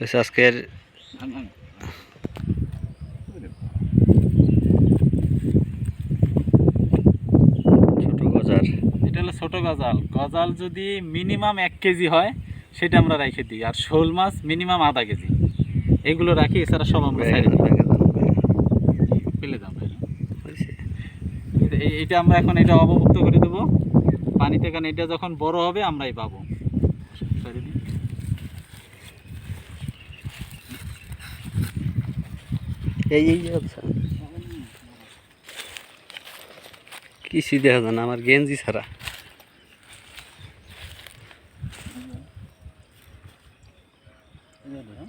আজকের ছোট গজার। এটা হলো ছোট গজাল। গজাল যদি মিনিমাম এক কেজি হয় সেটা আমরা রেখে দিই। আর শোল মাছ মিনিমাম আধা কেজি। এগুলো রাখি এছাড়া সব আমরা সাইডে ফেলে এইটা আমরা এখন এটা অবমুক্ত করে দেবো। পানিতে কারণ এটা যখন বড় হবে আমরাই পাবো ছেড়ে দিই। এই এই কিছুই দেখা যায় না আমার গেঞ্জি ছাড়া দিলাম।